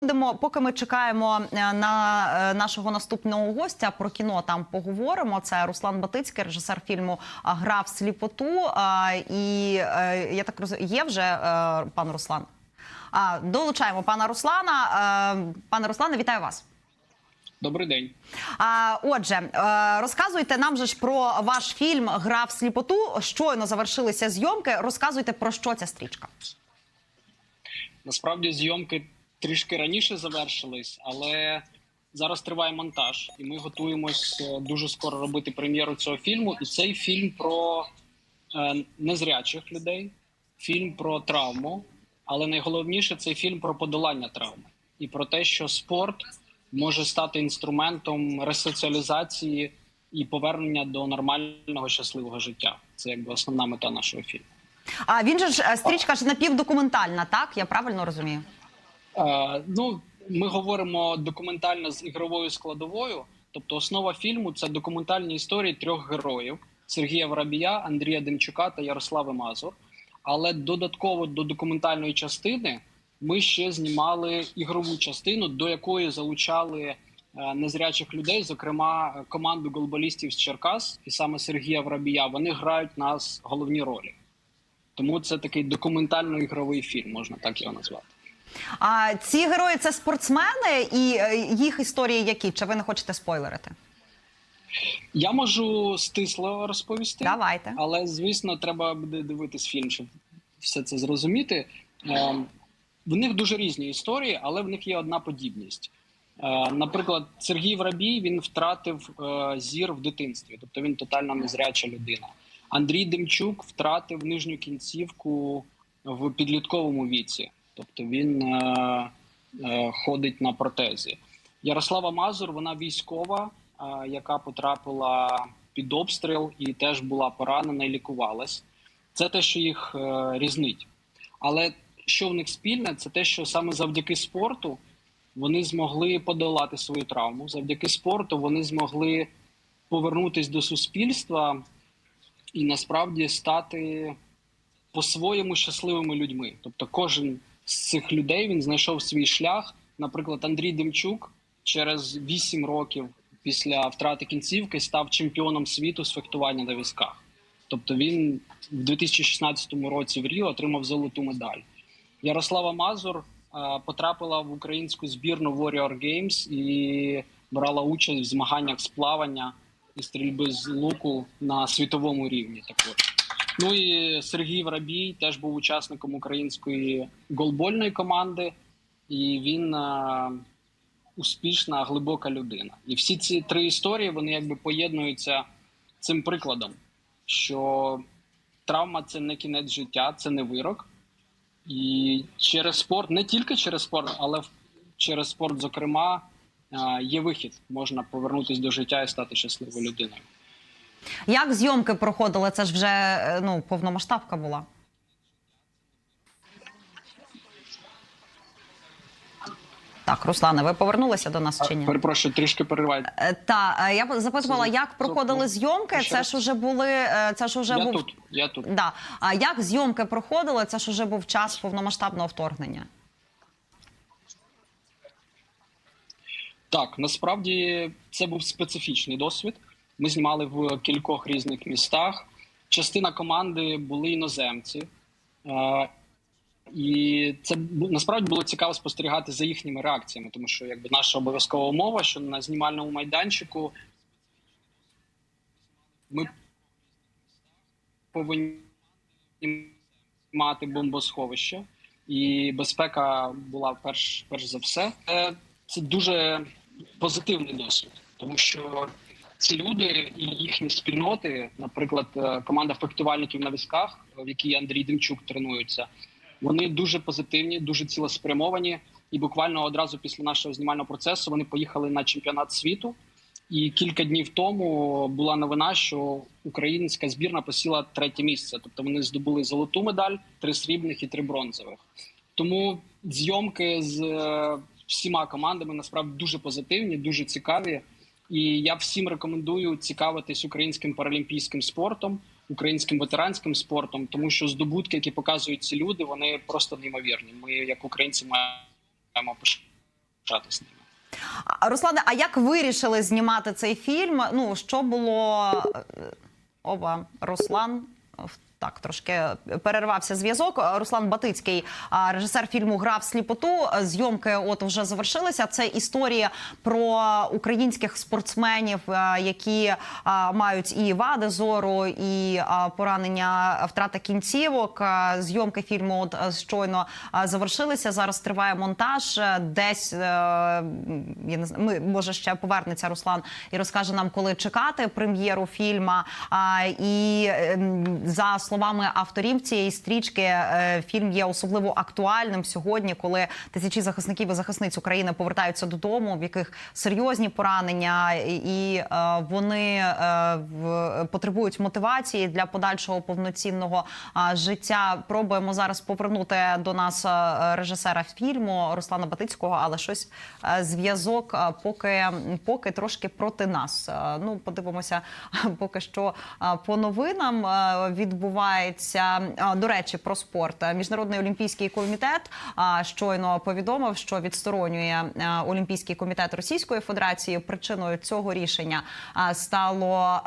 Будемо, поки ми чекаємо е, на е, нашого наступного гостя про кіно там поговоримо. Це Руслан Батицький, режисер фільму Гра в сліпоту. І е, я так розумію, є вже пан Руслан. Долучаємо пана Руслана. Пане Руслане, вітаю вас. Добрий день. А, Отже, розказуйте нам же ж про ваш фільм Гра в сліпоту. Щойно завершилися зйомки. Розказуйте про що ця стрічка. Насправді зйомки трішки раніше завершились, але зараз триває монтаж, і ми готуємось е, дуже скоро робити прем'єру цього фільму. І цей фільм про е, незрячих людей, фільм про травму. Але найголовніше цей фільм про подолання травми і про те, що спорт може стати інструментом ресоціалізації і повернення до нормального щасливого життя. Це якби основна мета нашого фільму. А він же ж е, стрічка ж напівдокументальна, так? Я правильно розумію? Е, ну, ми говоримо документально з ігровою складовою. Тобто, основа фільму це документальні історії трьох героїв: Сергія Воробія, Андрія Демчука та Ярослави Мазур. Але додатково до документальної частини ми ще знімали ігрову частину, до якої залучали е, незрячих людей, зокрема е, команду голболістів з Черкас, і саме Сергія Воробія. Вони грають нас головні ролі. Тому це такий документально-ігровий фільм, можна так його назвати. А ці герої це спортсмени і е, їх історії які? Чи ви не хочете спойлерити? Я можу стисло розповісти. Давайте. Але звісно, треба буде дивитись фільм, щоб все це зрозуміти. Ем, В них дуже різні історії, але в них є одна подібність. Е, Наприклад, Сергій Воробій він втратив е, зір в дитинстві, тобто він тотально незряча людина. Андрій Демчук втратив нижню кінцівку в підлітковому віці, тобто він е, е, ходить на протезі. Ярослава Мазур, вона військова, е, яка потрапила під обстріл і теж була поранена і лікувалась. Це те, що їх е, різнить. Але що в них спільне, це те, що саме завдяки спорту вони змогли подолати свою травму. Завдяки спорту вони змогли повернутися до суспільства і насправді стати по-своєму щасливими людьми. Тобто, кожен з цих людей він знайшов свій шлях. Наприклад, Андрій Демчук через 8 років після втрати кінцівки став чемпіоном світу з фехтування на візках. Тобто він в 2016 році в Ріо отримав золоту медаль. Ярослава Мазур е, потрапила в українську збірну Warrior Games і брала участь в змаганнях з плавання і стрільби з луку на світовому рівні. Також ну і Сергій Воробій теж був учасником української голбольної команди, і він е, успішна, глибока людина. І всі ці три історії вони якби поєднуються цим прикладом, що травма це не кінець життя, це не вирок. І через спорт, не тільки через спорт, але через спорт, зокрема, е, є вихід. Можна повернутися до життя і стати щасливою людиною. Як зйомки проходили? Це ж вже е, ну повномасштабка була. Так, Руслане, ви повернулися до нас чи ні? Перепрошую, трішки переривайте. Та е, я запитувала, як проходили зйомки. Це ж уже були. е, Це ж уже Я був тут, я тут. да. А як зйомки проходили? Це ж уже був час повномасштабного вторгнення. Так, насправді це був специфічний досвід. Ми знімали в кількох різних містах. Частина команди були іноземці. Е, І це насправді було цікаво спостерігати за їхніми реакціями, тому що якби наша обов'язкова умова, що на знімальному майданчику ми повинні мати бомбосховище, і безпека була перш, перш за все. Це, це дуже позитивний досвід, тому що ці люди і їхні спільноти, наприклад, е, команда фехтувальників на візках, в якій Андрій Демчук тренується, вони дуже позитивні, дуже цілеспрямовані. І буквально одразу після нашого знімального процесу вони поїхали на чемпіонат світу. І кілька днів тому була новина, що українська збірна посіла третє місце. Тобто вони здобули золоту медаль, три срібних і три бронзових. Тому зйомки з е, всіма командами насправді дуже позитивні, дуже цікаві. І я всім рекомендую цікавитись українським паралімпійським спортом, українським ветеранським спортом, тому що здобутки, які показують ці люди, вони просто неймовірні. Ми, як українці, маємо з ними. Руслане, а як вирішили знімати цей фільм? Ну що було е, оба Руслан? Так, трошки перервався зв'язок. Руслан Батицький, режисер фільму Грав сліпоту. Зйомки от вже завершилися. Це історія про українських спортсменів, які мають і вади зору, і поранення втрата кінцівок. Зйомки фільму от щойно завершилися. Зараз триває монтаж. Десь е, я не знаю, ми може ще повернеться Руслан і розкаже нам, коли чекати прем'єру фільма. І ем, за словами авторів цієї стрічки, е, фільм є особливо актуальним сьогодні, коли тисячі захисників і захисниць України повертаються додому, в яких серйозні поранення, і е, вони е, потребують мотивації для подальшого повноцінного життя. Пробуємо зараз повернути до нас режисера фільму Руслана Батицького, але щось зв'язок поки поки трошки проти нас. Ну, подивимося, поки що по новинам е, відбувається. До речі, про спорт. Міжнародний олімпійський комітет щойно повідомив, що відсторонює Олімпійський комітет Російської Федерації. Причиною цього рішення стало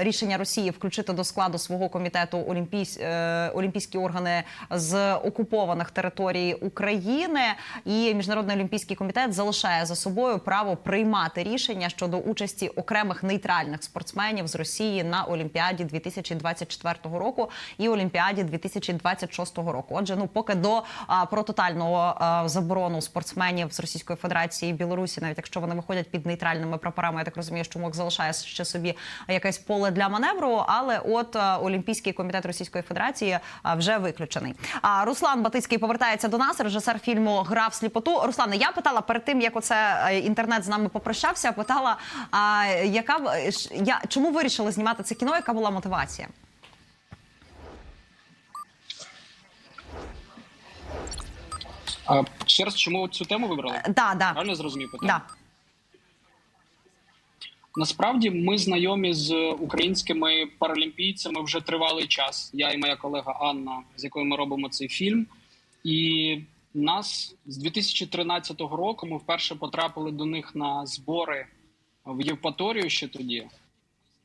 рішення Росії включити до складу свого комітету олімпійсь, е, олімпійські органи з окупованих територій України. І міжнародний олімпійський комітет залишає за собою право приймати рішення щодо участі окремих нейтральних спортсменів з Росії на Олімпіаді 2024 року і Олімпіаді 2026 року. Отже, ну поки до а, про тотального а, заборону спортсменів з Російської Федерації і Білорусі, навіть якщо вони виходять під нейтральними прапорами, я так розумію, що МОК залишає ще собі якесь поле для маневру. Але от а, Олімпійський комітет Російської Федерації а, вже виключений. А Руслан Батицький повертається до нас, режисер фільму Гра в сліпоту. Руслане, я питала перед тим, як оце інтернет з нами попрощався. Питала, а, яка я чому вирішили знімати це кіно? Яка була мотивація? А ще раз, чому цю тему вибрали? Да, да, Правильно зрозумів питання? да. Насправді ми знайомі з українськими паралімпійцями вже тривалий час. Я і моя колега Анна, з якою ми робимо цей фільм. І нас з 2013 року ми вперше потрапили до них на збори в Євпаторію ще тоді,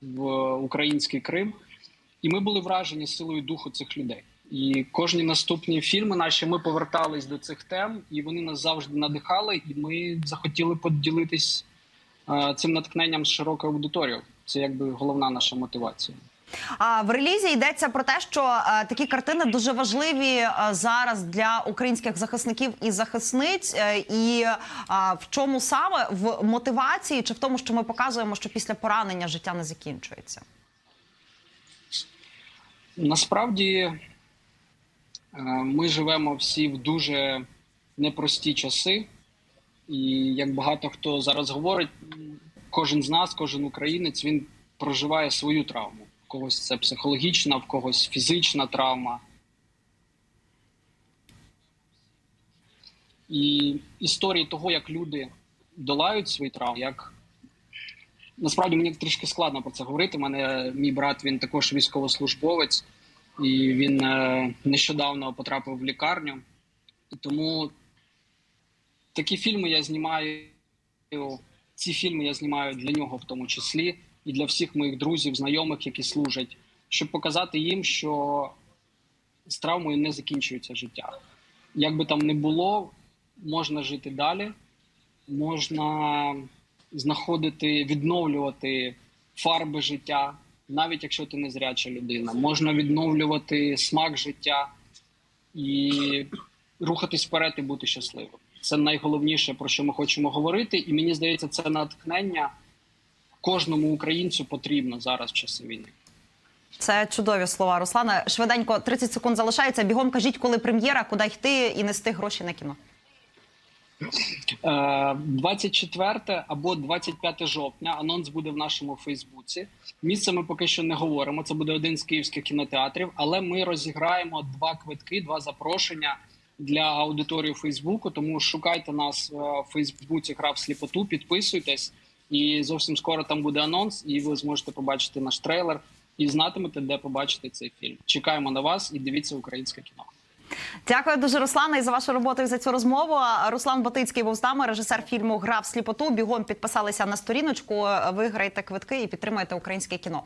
в український Крим. І ми були вражені силою духу цих людей. І кожні наступні фільми наші ми повертались до цих тем, і вони нас завжди надихали. І ми захотіли поділитись е, цим натхненням з широкою аудиторією. Це якби головна наша мотивація. А в релізі йдеться про те, що е, такі картини дуже важливі е, зараз для українських захисників і захисниць. Е, і е, в чому саме в мотивації, чи в тому, що ми показуємо, що після поранення життя не закінчується? Насправді ми живемо всі в дуже непрості часи, і як багато хто зараз говорить, кожен з нас, кожен українець, він проживає свою травму. В когось це психологічна, в когось фізична травма. І історії того, як люди долають свої травми, як насправді мені трішки складно про це говорити. У мене мій брат він також військовослужбовець, і він е, нещодавно потрапив в лікарню. Тому такі фільми я знімаю. Ці фільми я знімаю для нього, в тому числі, і для всіх моїх друзів, знайомих, які служать, щоб показати їм, що з травмою не закінчується життя. Як би там не було, можна жити далі, можна знаходити, відновлювати фарби життя, навіть якщо ти незряча людина. Можна відновлювати смак життя і рухатись вперед і бути щасливим. Це найголовніше, про що ми хочемо говорити. І мені здається, це натхнення кожному українцю потрібно зараз в часи війни. Це чудові слова, Руслана. Швиденько 30 секунд залишається. Бігом кажіть, коли прем'єра, куди йти і нести гроші на кіно. Е, 24 або 25 жовтня. Анонс буде в нашому Фейсбуці. Місце ми поки що не говоримо. Це буде один з київських кінотеатрів, але ми розіграємо два квитки, два запрошення для аудиторії Фейсбуку. Тому шукайте нас е, в Фейсбуці Грав сліпоту, підписуйтесь, і зовсім скоро там буде анонс, і ви зможете побачити наш трейлер і знатимете, де побачити цей фільм. Чекаємо на вас і дивіться українське кіно. Дякую дуже, Руслана, і за вашу роботу і за цю розмову. Руслан Батицький був з нами, режисер фільму Гра в сліпоту. Бігом підписалися на сторіночку. Виграйте квитки і підтримайте українське кіно.